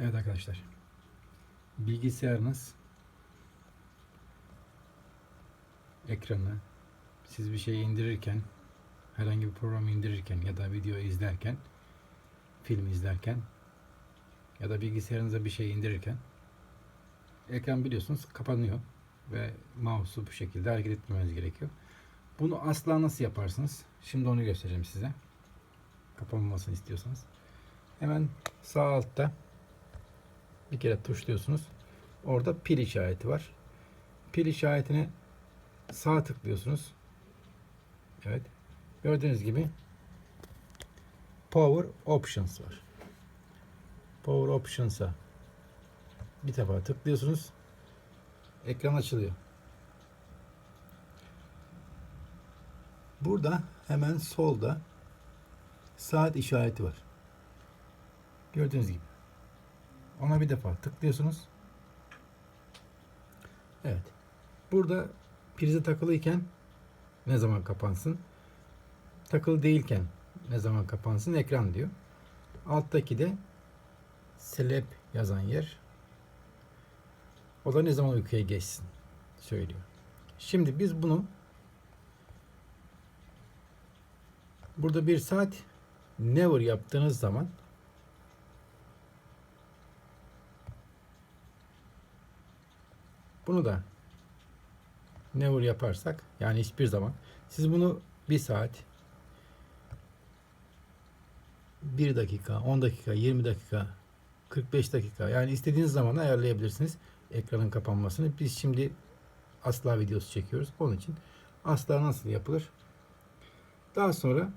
Evet arkadaşlar. Bilgisayarınız ekranı siz bir şey indirirken herhangi bir programı indirirken ya da video izlerken film izlerken ya da bilgisayarınıza bir şey indirirken ekran biliyorsunuz kapanıyor ve mouse'u bu şekilde hareket etmemeniz gerekiyor. Bunu asla nasıl yaparsınız? Şimdi onu göstereceğim size. Kapanmamasını istiyorsanız. Hemen sağ altta bir kere tuşluyorsunuz. Orada pil işareti var. Pil işaretine sağ tıklıyorsunuz. Evet. Gördüğünüz gibi Power Options var. Power Options'a bir defa tıklıyorsunuz. Ekran açılıyor. Burada hemen solda saat işareti var. Gördüğünüz gibi. Ona bir defa tıklıyorsunuz. Evet. Burada prize takılıyken ne zaman kapansın? Takılı değilken ne zaman kapansın? Ekran diyor. Alttaki de selep yazan yer. O da ne zaman uykuya geçsin söylüyor. Şimdi biz bunu burada bir saat never yaptığınız zaman Bunu da never yaparsak yani hiçbir zaman siz bunu bir saat 1 dakika, 10 dakika, 20 dakika, 45 dakika yani istediğiniz zaman ayarlayabilirsiniz ekranın kapanmasını. Biz şimdi asla videosu çekiyoruz. Onun için asla nasıl yapılır? Daha sonra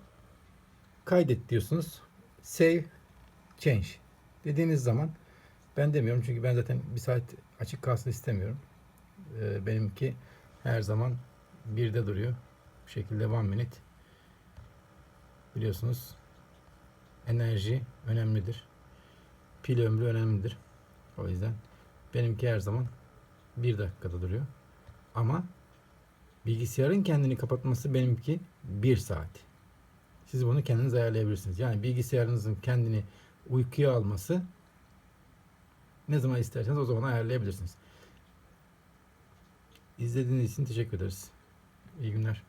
kaydet diyorsunuz. Save change dediğiniz zaman ben demiyorum çünkü ben zaten bir saat açık kalsın istemiyorum. Ee, benimki her zaman birde duruyor. Bu şekilde one minute. Biliyorsunuz enerji önemlidir. Pil ömrü önemlidir. O yüzden benimki her zaman bir dakikada duruyor. Ama bilgisayarın kendini kapatması benimki bir saat. Siz bunu kendiniz ayarlayabilirsiniz. Yani bilgisayarınızın kendini uykuya alması ne zaman isterseniz o zaman ayarlayabilirsiniz. İzlediğiniz için teşekkür ederiz. İyi günler.